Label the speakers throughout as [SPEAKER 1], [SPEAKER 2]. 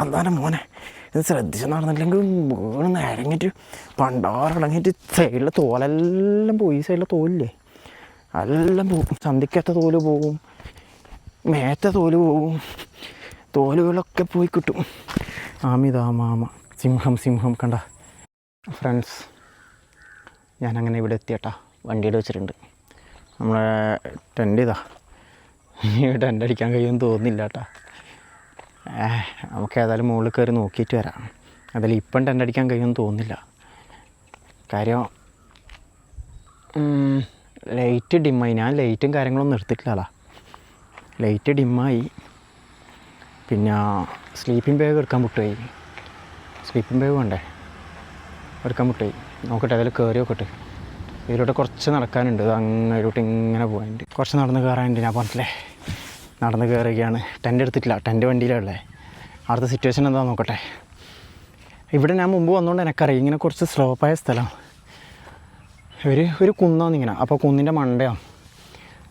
[SPEAKER 1] അന്താന്റെ മോനെ ഇത് ശ്രദ്ധിച്ച് നടന്നില്ലെങ്കിൽ വീണ് പണ്ടാറ് പണ്ടാറിളങ്ങിയിട്ട് സൈഡിലെ തോലെല്ലാം പോയി സൈഡിലെ തോലില്ലേ? എല്ലാം പോകും സന്ധിക്കത്തെ തോൽ പോകും മേത്തെ തോൽ പോകും തോലുകളൊക്കെ പോയി കിട്ടും. ആമിതാ മാമ സിംഹം സിംഹം കണ്ട. ഫ്രണ്ട്സ് ഞാനങ്ങനെ ഇവിടെ എത്തിയട്ടാ വണ്ടിയിൽ വെച്ചിട്ടുണ്ട്. നമ്മളെ ടെന്റ് ഇതാ. ടെന്റ് അടിക്കാൻ കഴിയുമെന്ന് തോന്നുന്നില്ല കേട്ടാ നമുക്ക് ഏതായാലും മുകളിൽ കയറി നോക്കിയിട്ട് വരാം. അതിൽ ഇപ്പം ടെന്റ് അടിക്കാൻ കഴിയുമെന്ന് തോന്നുന്നില്ല. കാര്യം ലൈറ്റ് ഡിമ്മായി ഞാൻ ലൈറ്റും കാര്യങ്ങളൊന്നും എടുത്തിട്ടില്ലല്ലോ ലൈറ്റ് ഡിമ്മായി പിന്നെ സ്ലീപ്പിംഗ് ബാഗ് എടുക്കാൻ വിട്ടുപോയി. സ്ലീപ്പിംഗ് ബാഗ് വേണ്ടേ? എടുക്കാൻ വിട്ടുപോയി. നോക്കട്ടെ അതിൽ കയറി നോക്കട്ടെ. ഇതിലൂടെ കുറച്ച് നടക്കാനുണ്ട്. അങ്ങോട്ട് ഇങ്ങനെ പോകാനുണ്ട്. കുറച്ച് നടന്ന് കയറാനുണ്ട് ഞാൻ പറഞ്ഞില്ലേ നടന്ന് കയറുകയാണ്. ടെന്റ് എടുത്തിട്ടില്ല. ടെന്റ് വണ്ടിയിലുള്ളേ അടുത്ത സിറ്റുവേഷൻ എന്താ നോക്കട്ടെ. ഇവിടെ ഞാൻ മുമ്പ് വന്നുകൊണ്ട് എനിക്കറിയാം. ഇങ്ങനെ കുറച്ച് സ്ലോപ്പായ സ്ഥലം. ഒരു ഒരു കുന്നാണ് ഇങ്ങനെ അപ്പോൾ കുന്നിന്റെ മണ്ടയാണ്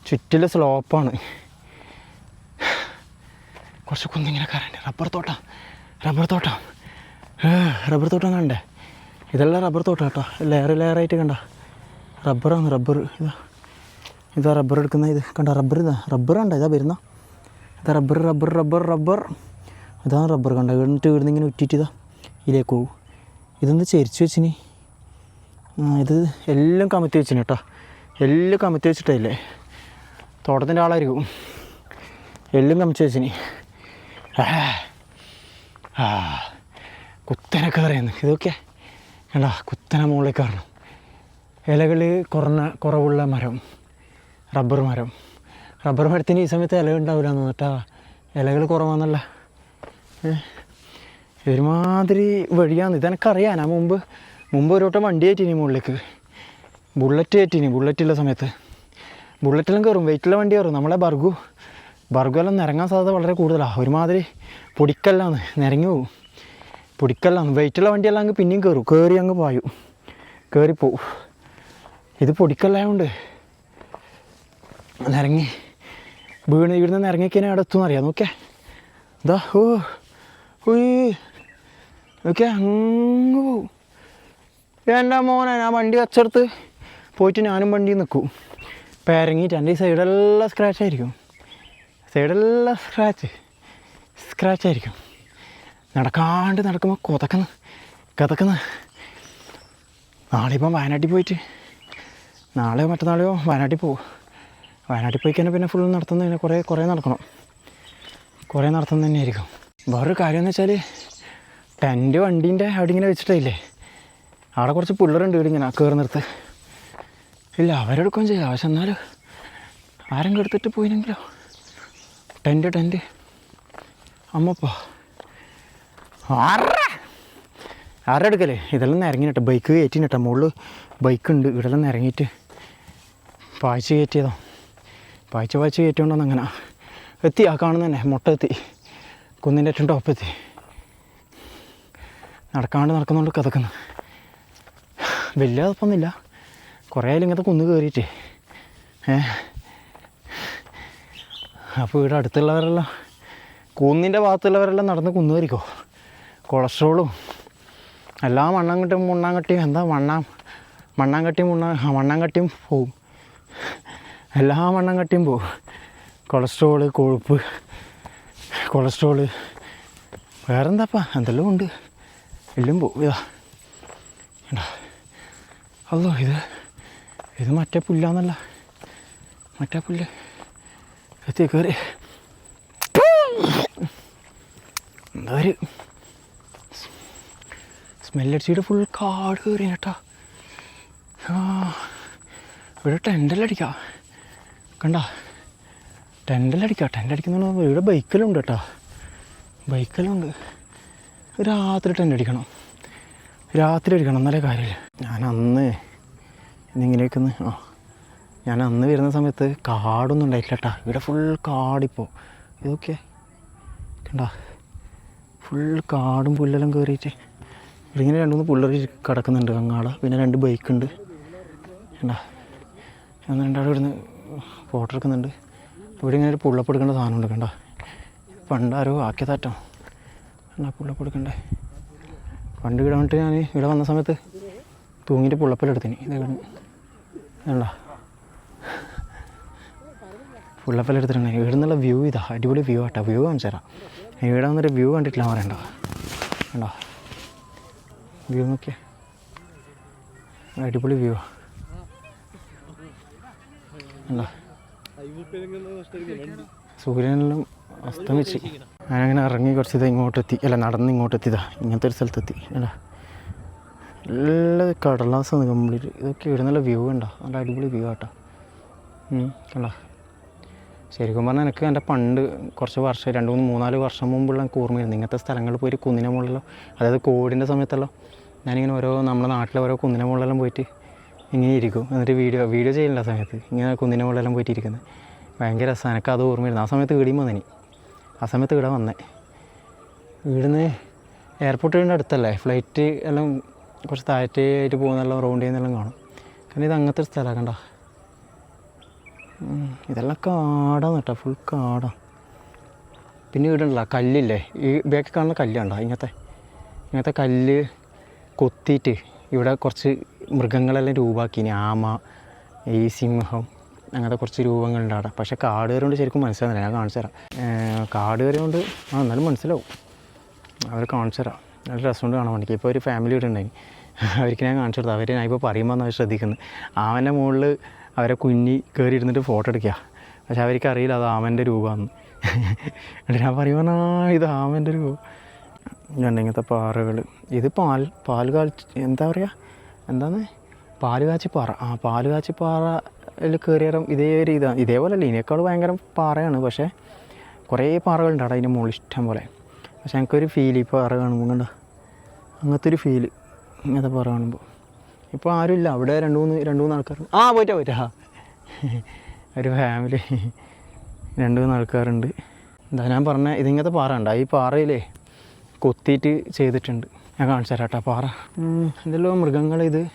[SPEAKER 1] ചുറ്റിൽ സ്ലോപ്പാണ് കുറച്ച് കുന്നിങ്ങനെ കയറേണ്ടത് റബ്ബർ തോട്ടം. റബ്ബർ തോട്ടം. റബ്ബർ തോട്ടം കണ്ടേ. ഇതെല്ലാം റബ്ബർ തോട്ടം കേട്ടോ. ലെയർ ലെയറായിട്ട് കണ്ട? റബ്ബറാണ് റബ്ബർ ഇതാ. ഇതാ റബ്ബർ എടുക്കുന്ന ഇത്. കണ്ട? റബ്ബർ ഇതാ. റബ്ബർ കണ്ട? ഇതാ വരുന്ന. ഇതാ റബ്ബർ റബ്ബർ റബ്ബർ റബ്ബർ. അതാണ് റബ്ബർ കണ്ട എന്നിട്ട് ഇവിടുന്ന് ഇങ്ങനെ ഉറ്റിയിട്ട് ഇതാ ഇതിലേക്ക് പോകും. ഇതൊന്ന് ചരിച്ച് വെച്ചിനി. ഇത് എല്ലാം കമത്തി വെച്ചിന് കേട്ടോ. എല്ലാം കമത്തി വെച്ചിട്ടില്ലേ? തോട്ടത്തിന്റെ ആളായിരിക്കും. എല്ലാം കമിച്ച് വെച്ചിനി. ആ കുത്തനെ കയറിയെന്ന് ഇതൊക്കെ കണ്ട? കുത്തനെ മുകളിൽ കയറണം ഇലകൾ കുറഞ്ഞ കുറവുള്ള മരം. റബ്ബർ മരം. റബ്ബർ മരത്തിന് ഈ സമയത്ത് ഇല ഉണ്ടാവില്ല എന്ന് ഇലകൾ കുറവാണെന്നല്ല ഒരുമാതിരി വഴിയാന്ന്. ഇതെനക്കറിയാം. ഞാൻ മുമ്പ് മുമ്പ് ഒരു വട്ടം വണ്ടി കയറ്റിനി മുകളിലേക്ക്. ബുള്ളറ്റ് കയറ്റിനി ബുള്ളറ്റുള്ള സമയത്ത്. ബുള്ളറ്റിലും കയറും വെയിറ്റുള്ള വണ്ടി കയറും നമ്മളെ ബർഗു ബർഗുവെല്ലാം നിറങ്ങാൻ സാധ്യത വളരെ കൂടുതലാണ് ഒരുമാതിരി പൊടിക്കല്ലാന്ന്. നിരങ്ങി പോകും പൊടിക്കല്ലാന്ന്. വെയിറ്റുള്ള വണ്ടിയെല്ലാം അങ്ങ് പിന്നെയും കയറും കയറി അങ്ങ് പായു. കയറിപ്പോവും ഇത് പൊടിക്കല്ലായതുകൊണ്ട് നിരങ്ങി വീണ് ഇവിടുന്ന് ഇറങ്ങിക്കഴിഞ്ഞാൽ അവിടെ എത്തുമെന്ന് അറിയാം. നോക്കേ ഇതാ ഓ ഓക്കേ നോക്കിയേ അങ്ങ് പോവും. എന്റെ മോനെ ഞാൻ വണ്ടി വച്ചെടുത്ത് പോയിട്ട് ഞാനും വണ്ടി നിൽക്കും. പേരങ്ങിയിട്ട് എന്റെ ഈ സൈഡെല്ലാം സ്ക്രാച്ച് ആയിരിക്കും. സൈഡെല്ലാം സ്ക്രാച്ച് സ്ക്രാച്ച് ആയിരിക്കും. നടക്കാണ്ട് നടക്കുമ്പോൾ കൊതക്കുന്ന കതക്കുന്ന. നാളെ ഇപ്പം വയനാട്ടിൽ പോയിട്ട് നാളെയോ മറ്റന്നാളെയോ വയനാട്ടിൽ പോകും വയനാട്ടിൽ പോയി കഴിഞ്ഞാൽ പിന്നെ ഫുൾ നടത്തുന്നതിന് കുറേ കുറേ നടക്കണം. കുറേ നടത്തുന്നത് തന്നെയായിരിക്കും. വേറൊരു കാര്യം എന്ന് വെച്ചാൽ ടെന്റ് വണ്ടീന്റെ അവിടെ ഇങ്ങനെ വെച്ചിട്ടില്ലേ അവിടെ കുറച്ച് പിള്ളേരുണ്ട് ഇവിടെ ഇങ്ങനെ കയറി നിർത്ത് ഇല്ല അവരെടുക്കുകയും ചെയ്യാം. പക്ഷെ എന്നാലും ആരെങ്കിലും എടുത്തിട്ട് പോയിനെങ്കിലോ? Tent tent അമ്മപ്പോ. ആരുടെ എടുക്കല്ലേ ഇതെല്ലാം ഇറങ്ങിയിട്ടോ ബൈക്ക് കയറ്റിനിട്ടോ. മുകളിൽ ബൈക്ക് ഉണ്ട് ഇവിടെല്ലാം ഇറങ്ങിയിട്ട് പായച്ച് കയറ്റിയതോ. പായ്ച്ച പായ്ച്ച കയറ്റിയോണ്ടെന്ന് അങ്ങനെ എത്തി ആ കാണുന്ന തന്നെ മുട്ട എത്തി. കുന്നിന്റെ ഏറ്റവും ടോപ്പ് എത്തി. നടക്കാണ്ട് നടക്കുന്നുണ്ട് കഥക്കുന്നു വലിയ കുഴപ്പമൊന്നുമില്ല കുറേ ആയാലും ഇങ്ങനത്തെ കുന്ന് കയറിയിട്ട് ഏ? അപ്പോൾ ഇവിടെ അടുത്തുള്ളവരെല്ലാം കുന്നിന്റെ ഭാഗത്തുള്ളവരെല്ലാം നടന്ന് കുന്ന് കയറിക്കോ കൊളസ്ട്രോളും എല്ലാ മണ്ണാങ്കട്ടിയും മുണ്ണാങ്കട്ടിയും എന്താ മണ്ണാം മണ്ണാങ്കട്ടിയും മുണ്ണാ മണ്ണാങ്കട്ടിയും പോവും. എല്ലാ മണ്ണാങ്കട്ടിയും പോവും. കൊളസ്ട്രോൾ കൊഴുപ്പ് കൊളസ്ട്രോൾ. വേറെന്താപ്പാ? എന്തെല്ലാം ഉണ്ട്? എല്ലാം പോവും. ഇതാ. അല്ലോ ഇത് ഇത് മറ്റേ പുല്ലാന്നല്ല. മറ്റേ പുല്ല്. എത്തി കയറി എന്താ ഒരു സ്മെല്ലടിച്ചിട്ട് ഫുൾ കാട് കയറി കേട്ടാ. ഇവിടെ ടെൻഡല്ലടിക്കാം കണ്ട? ടെന്റെല്ലാം അടിക്കാം ടെന്റ് അടിക്കുന്ന ഇവിടെ ബൈക്കിലുണ്ട് കേട്ടോ. ബൈക്കിലുണ്ട്. രാത്രി ടെന്റ് അടിക്കണം രാത്രി അടിക്കണം എന്നാലേ കാര്യമില്ല. ഞാൻ അന്ന് ഇന്നിങ്ങനെയൊക്കെ ഒന്ന് ആ ഞാൻ അന്ന് വരുന്ന സമയത്ത് കാടൊന്നും ഉണ്ടായിട്ടില്ല കേട്ടാ. ഇവിടെ ഫുൾ കാടിപ്പോൾ ഇതൊക്കെ കണ്ട? ഫുൾ കാടും പുല്ലെല്ലാം കയറിയിട്ട് ഇവിടെ ഇങ്ങനെ രണ്ട് മൂന്ന് പുള്ളർ കിടക്കുന്നുണ്ട് അങ്ങാട. പിന്നെ രണ്ട് ബൈക്കുണ്ട്. കണ്ടാ? ഞാൻ രണ്ടാളും ഇവിടുന്ന് ഫോട്ടോ എടുക്കുന്നുണ്ട്. ഇവിടെ ഇങ്ങനെ ഒരു പുള്ളപ്പ് എടുക്കേണ്ട സാധനം എടുക്കണ്ട പണ്ടാരോ ആക്കിയതാറ്റം എന്നാ പുള്ളപ്പ് എടുക്കണ്ടേ? പണ്ട് ഇവിടെ വന്നിട്ട് ഞാൻ ഇവിടെ വന്ന സമയത്ത് തൂങ്ങിയിട്ട് പുള്ളപ്പലെടുത്തിന് ഇത് വേണ്ട പുള്ളപ്പലെടുത്തിട്ടുണ്ട് ഇവിടെ നിന്നുള്ള വ്യൂ ഇതാ. അടിപൊളി വ്യൂ ആട്ടോ. വ്യൂ കാണിച്ചു തരാം. ഇവിടെ വന്നൊരു വ്യൂ കണ്ടിട്ടില്ല പറയണ്ട. വേണ്ട വ്യൂ നോക്കിയാ. അടിപൊളി വ്യൂ അല്ല സൂര്യനെല്ലാം അസ്തമിച്ച് ഞാനങ്ങനെ ഇറങ്ങി കുറച്ച് ഇത് ഇങ്ങോട്ടെത്തി. അല്ല നടന്ന് ഇങ്ങോട്ടെത്തിയതാ. ഇങ്ങനത്തെ ഒരു സ്ഥലത്തെത്തി. അല്ല നല്ല കടലാസാണ് കംപ്ലീറ്റ് ഇതൊക്കെ ഇവിടെ നല്ല വ്യൂ ഉണ്ടോ? നല്ല അടിപൊളി വ്യൂ ആട്ടോ. അല്ല ശരിക്കും പറഞ്ഞാൽ എനിക്ക് എന്റെ പണ്ട് കുറച്ച് വർഷം രണ്ട് മൂന്ന് മൂന്നാൽ വർഷം മുമ്പുള്ള എനിക്ക് ഓർമ്മയായിരുന്നു ഇങ്ങനത്തെ സ്ഥലങ്ങളിൽ പോയി കുന്നിനെ മുകളിലോ അതായത് കോവിഡിന്റെ സമയത്തല്ലോ ഞാനിങ്ങനെ ഓരോ നമ്മുടെ നാട്ടിലെ ഓരോ കുന്നിനെ മുകളിലെല്ലാം പോയിട്ട് ഇങ്ങനെ ഇരിക്കും. എന്നിട്ട് വീഡിയോ വീഡിയോ ചെയ്യില്ല ആ സമയത്ത്. ഇങ്ങനെ കുന്നിന്റെ മുകളിലെല്ലാം പോയിട്ട് ഇരിക്കുന്നത് ഭയങ്കര രസമാണ് എനിക്ക് അത് ഓർമ്മയായിരുന്നു ആ സമയത്ത് വീടിയും വന്നിനി. ആ സമയത്ത് ഇവിടെ വന്നേ. ഇവിടുന്ന് എയർപോർട്ടിന്റെ അടുത്തല്ലേ? ഫ്ലൈറ്റ് എല്ലാം കുറച്ച് താഴത്തേയായിട്ട് പോകുന്നെല്ലാം റൗണ്ട് ചെയ്യുന്നെല്ലാം കാണും. കാരണം ഇത് അങ്ങനത്തെ ഒരു സ്ഥലമാണ് കണ്ടോ. ഇതെല്ലാം കാടാന്ന് കേട്ടോ. ഫുൾ കാടാ. പിന്നെ വീടുണ്ടല്ലോ കല്ലില്ലേ? ഈ ബാക്കിൽ കാണുന്ന കല്ലുണ്ടോ ഇങ്ങനത്തെ ഇങ്ങനത്തെ കല്ല് കൊത്തിയിട്ട് ഇവിടെ കുറച്ച് മൃഗങ്ങളെല്ലാം രൂപാക്കിനി ആമ ഈ സിംഹം അങ്ങനത്തെ കുറച്ച് രൂപങ്ങളുണ്ട് അവിടെ. പക്ഷേ കാട് ശരിക്കും മനസ്സിലാകുന്നില്ല ഞാൻ കാണിച്ചു തരാം. കാട് കയറി കൊണ്ട് ആ എന്നാലും മനസ്സിലാവും. അവർ കാണിച്ചു തരാം. നല്ല രസമുണ്ട് കാണാൻ വേണ്ടി ഇപ്പോൾ ഒരു ഫാമിലി ഇവിടെ ഉണ്ടായി അവർക്ക് ഞാൻ കാണിച്ചു കൊടുത്തു അവർ ഞാൻ ഇപ്പോൾ പറയുമ്പോൾ അവർ ശ്രദ്ധിക്കുന്നത് ആമന്റെ മുകളിൽ അവരെ കുഞ്ഞി കയറി ഇരുന്നിട്ട് ഫോട്ടോ എടുക്കുക പക്ഷെ അവർക്ക് അറിയില്ല അത് ആമന്റെ രൂപമാണ് എന്നിട്ട് ഞാൻ പറയുമ്പോൾ ഇത് ആമന്റെ രൂപം. ഇങ്ങനത്തെ പാറകൾ ഇത് പാൽ പാൽ കാൽ എന്താ പറയുക എന്താണ്? പാൽ കാച്ചി ആ പാൽ കാച്ചി പാറയിൽ കയറിയാലും ഇതേ ഒരു ഇതാണ് ഇതേപോലെ അല്ല ഇതിനേക്കാൾ ഭയങ്കര പാറയാണ്. പക്ഷേ കുറേ പാറകളുണ്ട് അവിടെ അതിന്റെ മുകളിൽ ഇഷ്ടം പോലെ. പക്ഷേ എനിക്കൊരു ഫീൽ ഈ പാറ കാണുമ്പോൾ കണ്ടോ? അങ്ങനത്തെ ഒരു ഫീൽ ഇങ്ങനത്തെ പാറ കാണുമ്പോൾ ഇപ്പോൾ ആരുമില്ല. അവിടെ രണ്ട് മൂന്ന് രണ്ട് മൂന്ന് ആൾക്കാർ. ആ പോയിട്ടാ പോയിട്ടാ. ഒരു ഫാമിലി രണ്ട് മൂന്ന് ആൾക്കാരുണ്ട്. എന്താ ഞാൻ പറഞ്ഞ ഇതിങ്ങനത്തെ പാറ ഉണ്ട് ഈ പാറയിലേ കൊത്തിയിട്ട് ചെയ്തിട്ടുണ്ട്. ഞാൻ കാണിച്ചു തരാം കേട്ടോ പാറ. എന്തെല്ലോ മൃഗങ്ങൾ ഇത്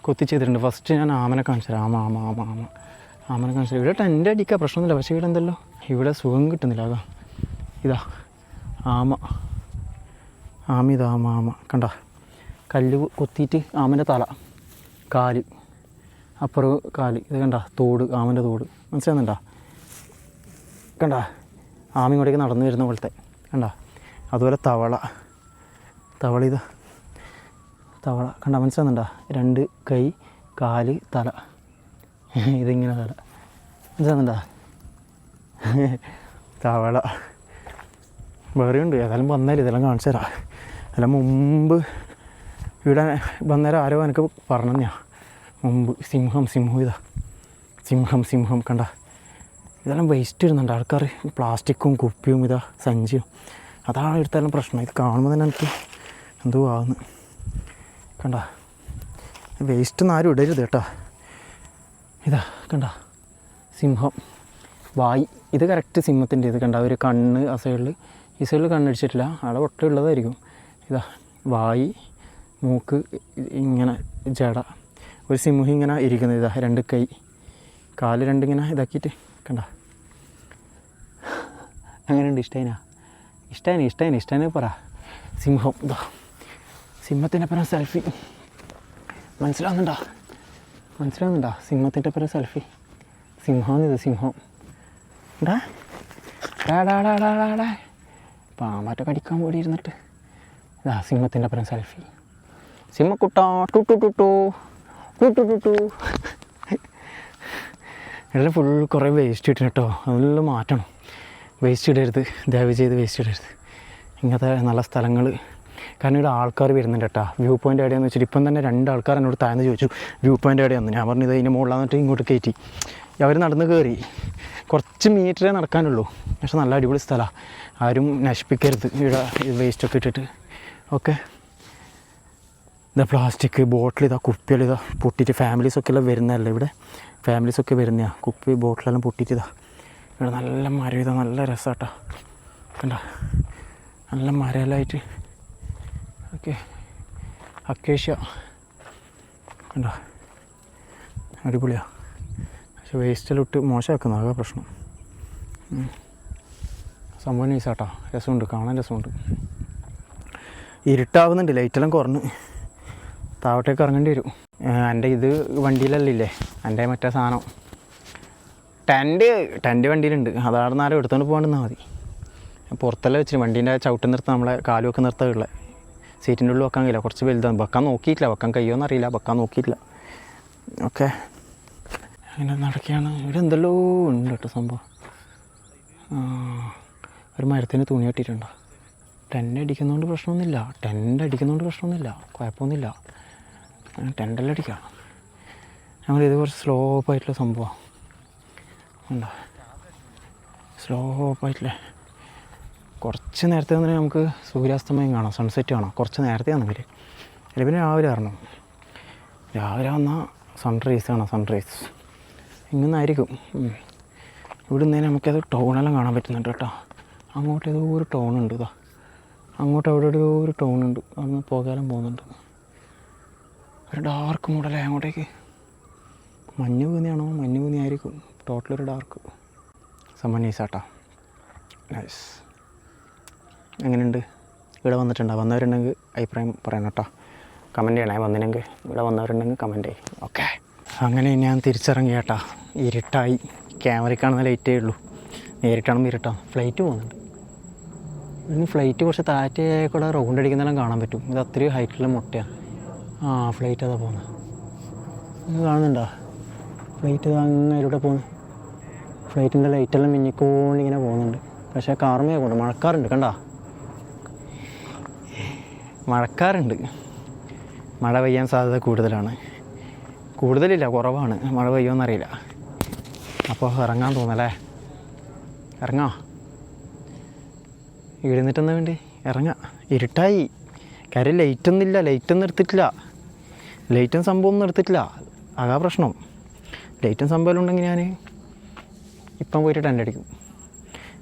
[SPEAKER 1] കൊത്തി ചെയ്തിട്ടുണ്ട് ഫസ്റ്റ് ഞാൻ ആമനെ കാണിച്ചു തരാം ആമ ആമ ആമ ആമ. ആമനെ കാണിച്ചു തരാം. ഇവിടെ ടെന്റ് അടിക്കുക പ്രശ്നമൊന്നുമില്ല. പക്ഷേ ഇവിടെ എന്തല്ലോ? ഇവിടെ സുഖം കിട്ടുന്നില്ല. അതാ. ഇതാ. ആമ. ആമ ഇതാ ആമ ആമ. കണ്ട? കല്ല് കൊത്തിയിട്ട് ആമന്റെ തല. കാൽ. അപ്പുറം കാൽ. ഇത് കണ്ട? തോട്. ആമന്റെ തോട്. മനസ്സിലാകുന്നുണ്ടോ കണ്ട? ആമ ഇങ്ങോട്ടേക്ക് നടന്നു വരുന്ന പോലത്തെ. കണ്ട? അതുപോലെ തവള. തവള ഇത്. തവള. കണ്ട മനസ്സിലാകുന്നുണ്ടോ രണ്ട് കൈ കാൽ തല. ഇതിങ്ങനെ തല. മനസ്സിലാകുന്നുണ്ടോ തവള. വേറെ ഉണ്ട്. ഏതായാലും വന്നാലും ഇതെല്ലാം കാണിച്ചു തരാം. അതെല്ലാം മുമ്പ് ഇവിടെ വന്നേരം ആരോ എനിക്ക് പറഞ്ഞു മുമ്പ് സിംഹം സിംഹം ഇതാ. സിംഹം സിംഹം കണ്ട. ഇതെല്ലാം വേസ്റ്റ് ഇടുന്നുണ്ട്. ആൾക്കാർ പ്ലാസ്റ്റിക്കും കുപ്പിയും ഇതാ സഞ്ചിയും. അതാണ് എടുത്താലും പ്രശ്നം. ഇത് കാണുമ്പോൾ തന്നെ എനിക്ക് എന്തോ ആകുന്നു കണ്ട വേസ്റ്റ് ഒന്നും ആരും ഇടരുത് കേട്ടോ. ഇതാ കണ്ട സിംഹം വായി. ഇത് കറക്റ്റ് സിംഹത്തിന്റെ ഇത് കണ്ട ഒരു കണ്ണ് ആ സൈഡിൽ ഈ സൈഡിൽ കണ്ണടിച്ചിട്ടില്ല അവിടെ ഒട്ട ഉള്ളതായിരിക്കും. ഇതാ വായി മൂക്ക് ഇങ്ങനെ ജട. ഒരു സിംഹം ഇങ്ങനെ ഇരിക്കുന്നത് ഇതാ രണ്ട് കൈ. കാൽ രണ്ടിങ്ങനെ ഇതാക്കിയിട്ട് കണ്ട. അങ്ങനെയുണ്ട് ഇഷ്ടേനാ ഇഷ്ടേനെ ഇഷ്ടേനെ ഇഷ്ടേനെ പറ. സിംഹം ഇതാ. സിംഹത്തിന്റെ സെൽഫി. മനസ്സിലാവുന്നുണ്ടോ? മനസ്സിലാവുന്നുണ്ടോ? സിംഹത്തിന്റെ പറ സെൽഫി. സിംഹം ഇത് സിംഹം. ഡാ പാമ്പാറ്റ കടിക്കാൻ കൂടി ഇരുന്നിട്ട്. ഇതാ സിംഹത്തിന്റെ പരം സെൽഫി. സിംഹക്കുട്ടാ ടു ടു ടു ടു. ടു ടു ടു ടു. ഫുൾ കുറേ വേസ്റ്റ് ഇട്ടിന് കേട്ടോ അതെല്ലാം മാറ്റണം. വേസ്റ്റ് ഇടരുത്. ദയവ് ചെയ്ത് വേസ്റ്റ് ഇടരുത്. ഇങ്ങനത്തെ നല്ല സ്ഥലങ്ങൾ കാരണം ഇവിടെ ആൾക്കാർ വരുന്നുണ്ട് കേട്ടോ. വ്യൂ പോയിന്റ് എവിടെയാന്ന് വെച്ചിട്ട് ഇപ്പം തന്നെ രണ്ട് ആൾക്കാർ എന്നോട് താഴ്ന്ന് ചോദിച്ചു. വ്യൂ പോയിന്റ് എവിടെയാന്ന് ഞാൻ പറഞ്ഞത് ഇതിന്റെ മുകളിലാന്നിട്ട് ഇങ്ങോട്ട് കയറ്റി അവർ നടന്ന് കയറി കുറച്ച് മീറ്ററേ നടക്കാനുള്ളൂ. പക്ഷെ നല്ല അടിപൊളി സ്ഥലമാണ് ആരും നശിപ്പിക്കരുത്. ഇവിടെ വേസ്റ്റൊക്കെ ഇട്ടിട്ട്. ഓക്കെ ഇതാ പ്ലാസ്റ്റിക് ബോട്ടിൽ ഇതാ കുപ്പികൾ ഇതാ പൊട്ടിയിട്ട് ഫാമിലീസൊക്കെ എല്ലാം വരുന്നതല്ലേ ഇവിടെ? ഫാമിലീസൊക്കെ വരുന്നതാണ് കുപ്പി ബോട്ടിലെല്ലാം പൊട്ടിയിട്ട് ഇതാ. ഇവിടെ നല്ല മരം ഇതാ. നല്ല രസമാട്ടോ കണ്ട? നല്ല മരമെല്ലാമായിട്ട് ഓക്കെ. അക്കേഷ്യ. കണ്ടോ? അടിപൊളിയാണ് പക്ഷെ വേസ്റ്റിലിട്ട് മോശമാക്കുന്ന. ആകെ പ്രശ്നം. സംഭവം നൈസാട്ടോ രസമുണ്ട്. കാണാൻ രസമുണ്ട്. ഇരുട്ടാവുന്നുണ്ട്. ലൈറ്റെല്ലാം കുറഞ്ഞ്. താവട്ടേക്ക് ഇറങ്ങേണ്ടി വരും. എന്റെ ഇത് വണ്ടിയിലല്ലേ എന്റെ മറ്റേ സാധനം. ടെന്റ് ടെന്റ് വണ്ടിയിലുണ്ട്. അതാണ് നേരം എടുത്തുകൊണ്ട് പോകണ്ടെന്നാൽ മതി പുറത്തെല്ലാം വെച്ചിട്ട് വണ്ടീന്റെ ചവിട്ട് നിർത്താൻ നമ്മളെ കാലുമൊക്കെ നിർത്താനുള്ള സീറ്റിന്റെ ഉള്ളിൽ വെക്കാൻ കഴിയില്ല. കുറച്ച് വലുതാണ്. വെക്കാൻ നോക്കിയിട്ടില്ല. വെക്കാൻ കഴിയുമോ അറിയില്ല. വെക്കാൻ നോക്കിയിട്ടില്ല. ഓക്കെ. അങ്ങനെ നടക്കുകയാണ്. ഇവിടെ എന്തെല്ലോ ഉണ്ട് കേട്ടോ സംഭവം. ഒരു മരത്തിന് തുണി കെട്ടിയിട്ടുണ്ടോ. ടെന്റ് അടിക്കുന്നതുകൊണ്ട് പ്രശ്നമൊന്നുമില്ല. ടെന്റ് അടിക്കുന്നതുകൊണ്ട് പ്രശ്നമൊന്നുമില്ല. കുഴപ്പമൊന്നുമില്ല. ടെന്റെല്ലാം അടിക്കാം ഞങ്ങൾ ഇത് കുറച്ച് സ്ലോ സ്ലോപ്പായിട്ടുള്ള സംഭവം ഉണ്ടോ സ്ലോപ്പായിട്ടില്ലേ കുറച്ച് നേരത്തെ തന്നെ നമുക്ക് സൂര്യാസ്തമയം കാണാം സൺസെറ്റ് കാണാം. കുറച്ച് നേരത്തെ ആണെങ്കിൽ അല്ലെങ്കിൽ പിന്നെ രാവിലെ വരണം. രാവിലെ വന്നാൽ സൺറൈസ് കാണാം സൺറൈസ് ഇങ്ങനായിരിക്കും. ഇവിടെ നിന്ന് നമുക്കത് ടൗണെല്ലാം കാണാൻ പറ്റുന്നുണ്ട് കേട്ടോ. അങ്ങോട്ട് ഏതോ ഒരു ടൗൺ ഉണ്ട് ഇതാ. അങ്ങോട്ട് അവിടെ എവിടെയോ ഒരു ടൗൺ ഉണ്ട്. അന്ന് പോകാനും പോകുന്നുണ്ട്. ഒരു ഡാർക്ക് മൂടല്ലേ അങ്ങോട്ടേക്ക്? മഞ്ഞ് പൂന്നിയാണോ മഞ്ഞ് പൂന്നിയായിരിക്കും ടോട്ടലൊരു ഡാർക്ക് സമന്യസാട്ടാ നൈസ് എങ്ങനെയുണ്ട്? ഇവിടെ വന്നിട്ടുണ്ടോ? വന്നവരുണ്ടെങ്കിൽ അഭിപ്രായം പറയണം കേട്ടോ. കമന്റ് ചെയ്യണേ വന്നില്ലെങ്കിൽ ഇവിടെ വന്നവരുണ്ടെങ്കിൽ കമന്റ് ചെയ്യും. ഓക്കെ അങ്ങനെ ഞാൻ തിരിച്ചിറങ്ങി കേട്ടാ. ഇരുട്ടായി. ക്യാമറയ്ക്കാണെന്ന് കാണുന്ന ലൈറ്റേ ഉള്ളൂ നേരിട്ടാണെങ്കിൽ ഇരുട്ടാണ് ഫ്ലൈറ്റ് പോകുന്നുണ്ട്. ഇനി ഫ്ലൈറ്റ് കുറച്ച് താറ്റേ കൂടെ റൗണ്ട് അടിക്കുന്നെല്ലാം കാണാൻ പറ്റും. ഇത് അത്രയും ഹൈറ്റുള്ള മുട്ടയാണ് ആ ഫ്ലൈറ്റ് അതാ പോകുന്നത് ഇത് കാണുന്നുണ്ടോ? ഫ്ലൈറ്റ് അങ്ങനെ ഇവിടെ പോകുന്നു. ഫ്ലൈറ്റിന്റെ ലൈറ്റെല്ലാം മിന്നിക്കോണ്ടിങ്ങനെ പോകുന്നുണ്ട്. പക്ഷേ കാർമേ കൊണ്ട് മഴക്കാറുണ്ട് കണ്ടാ? മഴക്കാറുണ്ട്. മഴ പെയ്യാൻ സാധ്യത കൂടുതലാണ്. കൂടുതലില്ല കുറവാണ്. മഴ പെയ്യുമെന്നറിയില്ല അപ്പോൾ ഇറങ്ങാൻ തോന്നല്ലേ ഇറങ്ങാം? എഴുന്നിട്ടെന്നാ വേണ്ടി? ഇറങ്ങാം. ഇരുട്ടായി. കാര്യം ഇല്ല ലൈറ്റൊന്നും എടുത്തിട്ടില്ല. ലൈറ്റും സംഭവമൊന്നും എടുത്തിട്ടില്ല. അതാ പ്രശ്നം. ലൈറ്റും സംഭവം ഉണ്ടെങ്കിൽ ഞാൻ ഇപ്പം പോയിട്ട് ടെന്റ് അടിക്കും.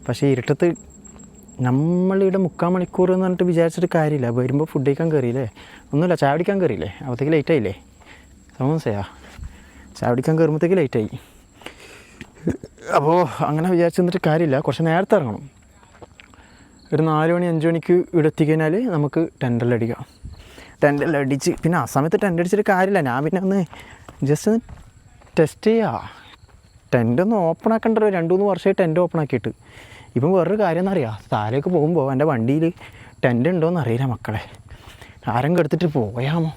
[SPEAKER 1] പക്ഷേ ഇരുട്ടത്ത് നമ്മളിവിടെ മുക്കാൽ മണിക്കൂർ എന്ന് പറഞ്ഞിട്ട് വിചാരിച്ചിട്ട് കാര്യമില്ല. വരുമ്പോൾ ഫുഡ് കഴിക്കാൻ കയറിയില്ലേ ഒന്നുമില്ല ചായ പിടിക്കാൻ കയറിയില്ലേ അപ്പോഴത്തേക്ക് ലേറ്റ് ആയില്ലേ? സമോസയാ? ചായ പിടിക്കാൻ കയറുമ്പോഴത്തേക്ക് ലേറ്റ് ആയി. അപ്പോൾ അങ്ങനെ വിചാരിച്ചു നിന്നിട്ട് കാര്യമില്ല. കുറച്ച് നേരത്തെ ഇറങ്ങണം. ഒരു നാല് മണി അഞ്ച് മണിക്ക് ഇവിടെ എത്തിക്കഴിഞ്ഞാൽ നമുക്ക് ടെൻഡറിൽ അടിച്ച് പിന്നെ ആ സമയത്ത് ടെൻഡ് അടിച്ചിട്ട് കാര്യമില്ല. ഞാൻ പിന്നെ ഒന്ന് ജസ്റ്റ് ഒന്ന് ടെസ്റ്റ് ചെയ്യുക ടെന്റ് ഒന്ന് ഓപ്പൺ ആക്കേണ്ട ഒരു മൂന്ന് വർഷമായി ടെന്റ് ഓപ്പൺ ആക്കിയിട്ട്. ഇപ്പം വേറൊരു കാര്യം എന്നറിയാം താഴേക്ക് പോകുമ്പോൾ എന്റെ വണ്ടിയിൽ ടെന്റ് ഉണ്ടോയെന്ന് അറിയില്ല മക്കളെ. ആരം എടുത്തിട്ട് പോയാമോ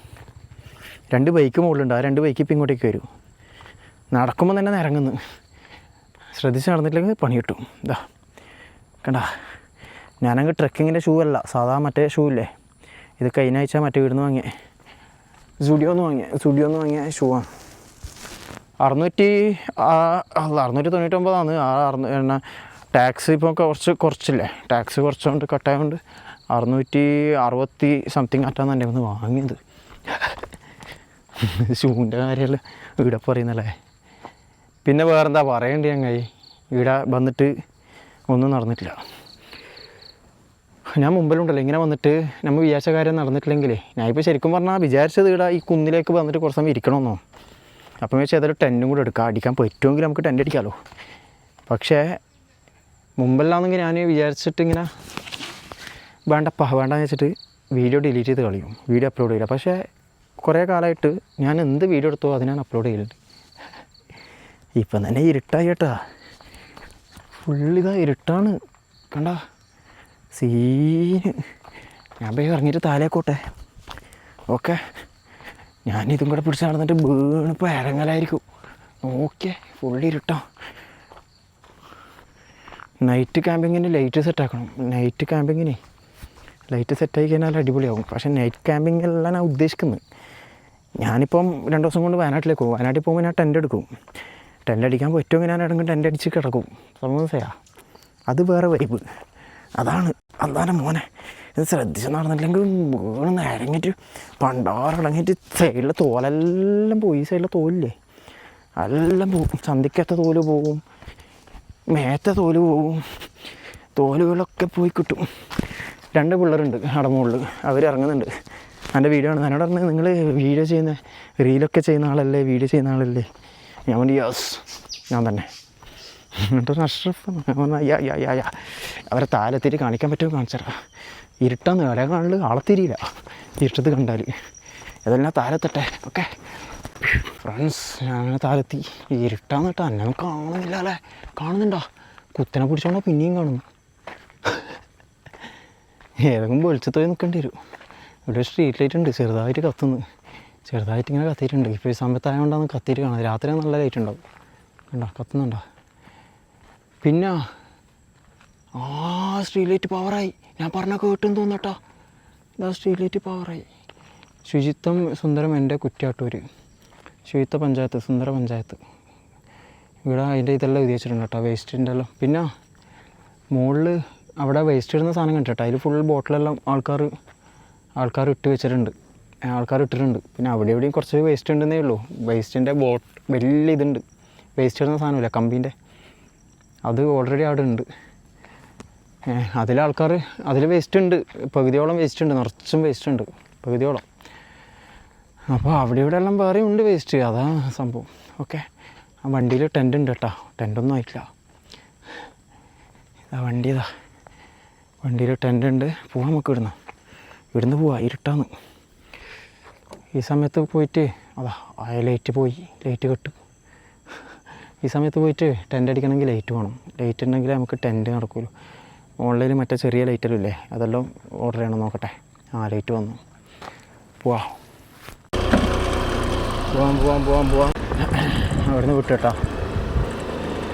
[SPEAKER 1] രണ്ട് ബൈക്ക് മുകളിലുണ്ട്. ആ രണ്ട് ബൈക്ക് ഇപ്പം ഇങ്ങോട്ടേക്ക് വരും. നടക്കുമ്പോൾ തന്നെ നിരങ്ങുന്നു. ശ്രദ്ധിച്ച് നടന്നിട്ടില്ലെങ്കിൽ പണി കിട്ടും. ഇതാ കണ്ട? ഞാനങ്ങ് ട്രക്കിങ്ങിന്റെ ഷൂ അല്ല. സാധാ മറ്റേ ഷൂ ഇല്ലേ? ഇത് കഴിഞ്ഞ ആഴ്ച മറ്റേ വീടിന്ന് വാങ്ങിയ. സ്റ്റുഡിയോന്ന് വാങ്ങിയ. സ്റ്റുഡിയോന്ന് വാങ്ങിയ ഷൂ ആണ് അറുന്നൂറ്റി അറുന്നൂറ്റി തൊണ്ണൂറ്റൊമ്പതാണ് ആ അറുന്നൂ ടാക്സ് ഇപ്പോൾ കുറച്ച് കുറച്ചില്ലേ? ടാക്സ് കുറച്ചുകൊണ്ട് കട്ടായതുകൊണ്ട് അറുന്നൂറ്റി അറുപത്തി സംതിങ് അറ്റാന്ന് എന്റെ ഒന്ന് വാങ്ങിയത്. ഷൂവിന്റെ കാര്യമല്ല ഇവിടെ പറയുന്നല്ലേ? പിന്നെ വേറെന്താ പറയണ്ടേ ഞങ്ങൾ ഇവിടെ വന്നിട്ട് ഒന്നും നടന്നിട്ടില്ല. ഞാൻ മുമ്പിലുണ്ടല്ലോ ഇങ്ങനെ വന്നിട്ട് നമ്മൾ വിചാരിച്ച കാര്യം നടന്നിട്ടില്ലെങ്കിലേ ഞാനിപ്പോൾ ശരിക്കും പറഞ്ഞാൽ വിചാരിച്ചത് ഇവിടെ ഈ കുന്നിലേക്ക് വന്നിട്ട് കുറച്ച് സമയം ഇരിക്കണമെന്നോ അപ്പം വെച്ചാൽ ഏതായാലും ടെന്റും കൂടെ എടുക്കാം. അടിക്കാൻ പറ്റുമെങ്കിൽ നമുക്ക് ടെന്റ് അടിക്കാമല്ലോ പക്ഷേ മുമ്പെല്ലാന്നെങ്കിൽ ഞാൻ വിചാരിച്ചിട്ട് ഇങ്ങനെ വേണ്ടപ്പാ വേണ്ടെന്ന് വെച്ചിട്ട് വീഡിയോ ഡിലീറ്റ് ചെയ്ത് കളയും. വീഡിയോ അപ്ലോഡ് ചെയ്യില്ല. പക്ഷേ കുറേ കാലമായിട്ട് ഞാൻ എന്ത് വീഡിയോ എടുത്തോ അത് ഞാൻ അപ്ലോഡ് ചെയ്യലുണ്ട്. ഇപ്പം തന്നെ ഇരുട്ടായി കേട്ടാ ഫുള്ളിതാ ഇരുട്ടാണ്. കണ്ട? സീന്. ഞാൻ പോയി ഇറങ്ങിയിട്ട് താലേക്കോട്ടെ ഓക്കെ. ഞാനിതും കൂടെ പിടിച്ച് നടന്നിട്ട് വീണിപ്പോൾ ഇറങ്ങലായിരിക്കും. ഓക്കെ ഫുള്ളി ഇരുട്ടാ. നൈറ്റ് ക്യാമ്പിങ്ങിന് ലൈറ്റ് സെറ്റ് ആക്കണം. നൈറ്റ് ക്യാമ്പിങ്ങിനെ ലൈറ്റ് സെറ്റായി കഴിഞ്ഞാൽ അടിപൊളിയാകും പക്ഷേ നൈറ്റ് ക്യാമ്പിങ്ങല്ല ഞാൻ ഉദ്ദേശിക്കുന്നത്. ഞാനിപ്പം രണ്ട് ദിവസം കൊണ്ട് വയനാട്ടിലേക്ക് പോകും. വയനാട്ടിൽ പോകുമ്പോൾ ഞാൻ ടെന്റ് എടുക്കും. ടെന്റ് അടിക്കാൻ പറ്റുമെങ്കിൽ ഞാൻ ഇടങ്ങും ടെന്റ് അടിച്ച് കിടക്കും. സമൂസയാ അത് വേറെ വൈബ് അതാണ്. അതാണ് മോനെ. ഇത് ശ്രദ്ധിച്ച് നടന്നില്ലെങ്കിൽ വീണ് പണ്ടാറ് പണ്ടാറിടങ്ങിയിട്ട് സൈഡിലെ തോലെല്ലാം പോയി സൈഡിലെ തോലില്ലേ? എല്ലാം പോകും ചന്തിക്കത്തെ തോൽ പോകും മേത്തെ തോൽ പോവും. തോലുകളൊക്കെ പോയി കിട്ടും. രണ്ട് പിള്ളേരുണ്ട് അവിടെ മുകളിൽ അവർ ഇറങ്ങുന്നുണ്ട്. എന്റെ വീഡിയോ ആണ് എന്നോട് പറഞ്ഞത് നിങ്ങൾ വീഡിയോ ചെയ്യുന്ന റീലൊക്കെ ചെയ്യുന്ന ആളല്ലേ? വീഡിയോ ചെയ്യുന്ന ആളല്ലേ? ഞാൻ പറഞ്ഞു യാസ്. ഞാൻ തന്നെ. എന്നിട്ട് അഷ്റഫ് യാ അവരെ താലത്തിരി കാണിക്കാൻ പറ്റുമോ? കാണിച്ചറാ ഇരുട്ടാന്ന് വരെ കാണിൽ ആളത്തിരിയില്ല ഇരുട്ടത്ത് കണ്ടാൽ ഇതെല്ലാം താരത്തട്ടെ ഓക്കെ. ഫ്രണ്ട്സ് ഞാൻ താഴെത്തി ഇരുട്ടാന്ന് കേട്ടോ. അന്നെ കാണുന്നില്ല അല്ലേ? കാണുന്നുണ്ടോ? കുത്തിനെ പിടിച്ചോണ്ടോ പിന്നെയും കാണുന്നു ഏതെങ്കിലും വെളിച്ചത്തോ നിൽക്കേണ്ടി വരും. ഇവിടെ സ്ട്രീറ്റ് ലൈറ്റ് ഉണ്ട് ചെറുതായിട്ട് കത്തുന്നു. ചെറുതായിട്ട് ഇങ്ങനെ കത്തിയിട്ടുണ്ട്. ഇപ്പോൾ ഈ സമയത്തായതുകൊണ്ടാണ് കത്തിയിട്ട് കാണുന്നത്. രാത്രി നല്ല ലൈറ്റ് ഉണ്ടാവും. കണ്ടോ? കത്തുന്നുണ്ടോ? പിന്നെ ആ സ്ട്രീറ്റ് ലൈറ്റ് പവറായി ഞാൻ പറഞ്ഞ കേട്ടെന്ന് തോന്നട്ടോ ഇതാ സ്ട്രീറ്റ് ലൈറ്റ് പവറായി ശുചിത്വം സുന്ദരം എന്റെ കുറ്റ്യാട്ടൂർ ശുചിത്വ പഞ്ചായത്ത് സുന്ദര പഞ്ചായത്ത്. ഇവിടെ അതിന്റെ ഇതെല്ലാം എഴുതി വെച്ചിട്ടുണ്ട് കേട്ടോ വേസ്റ്റിന്റെ എല്ലാം. പിന്നെ മുകളിൽ അവിടെ വേസ്റ്റ് ഇടുന്ന സാധനം കണ്ടിട്ടോ അതിൽ ഫുൾ ബോട്ടിലെല്ലാം ആൾക്കാർ ആൾക്കാർ ഇട്ട് വെച്ചിട്ടുണ്ട്. ആൾക്കാർ ഇട്ടിട്ടുണ്ട്. പിന്നെ അവിടെ എവിടെയും കുറച്ച് വേസ്റ്റ് ഉണ്ടെന്നേ ഉള്ളൂ. വേസ്റ്റിന്റെ ബോട്ട് വലിയ ഇതുണ്ട്. വേസ്റ്റ് ഇടുന്ന സാധനമില്ല കമ്പീന്റെ. അത് ഓൾറെഡി അവിടെ ഉണ്ട്. അതിൽ ആൾക്കാർ അതിൽ വേസ്റ്റ് ഉണ്ട്. പകുതിയോളം വേസ്റ്റ് ഉണ്ട് നിറച്ചും വേസ്റ്റ് ഉണ്ട്. പകുതിയോളം. അപ്പോൾ അവിടെ ഇവിടെ എല്ലാം വേറെ ഉണ്ട് വേസ്റ്റ് അതാ സംഭവം. ഓക്കെ ആ വണ്ടിയിൽ ടെന്റ് ഉണ്ട് കേട്ടോ. ടെന്റൊന്നും ആയിട്ടില്ല. ഇതാ വണ്ടി ഇതാ. വണ്ടിയിൽ ടെന്റ് ഉണ്ട്. പോവാം നമുക്ക് ഇവിടുന്ന്. ഇവിടുന്ന് പോവാ ഇരുട്ടാന്ന്. ഈ സമയത്ത് പോയിട്ട് അതാ ആ ലൈറ്റ് പോയി. ലൈറ്റ് കെട്ടു. ഈ സമയത്ത് പോയിട്ട് ടെന്റ് അടിക്കണമെങ്കിൽ ലൈറ്റ് വേണം. ലൈറ്റ് ഉണ്ടെങ്കിൽ നമുക്ക് ടെന്റ് നടക്കുമല്ലോ ഓൺലൈനിൽ മറ്റേ ചെറിയ ലൈറ്റല്ലേ അതെല്ലാം ഓർഡർ ചെയ്യണം നോക്കട്ടെ. ആ ലൈറ്റ് വന്നു. പോവാ. പോവാം പോവാം പോവാം പോവാം. അവിടുന്ന് വിട്ടു കേട്ടോ.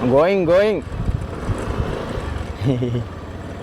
[SPEAKER 1] Going going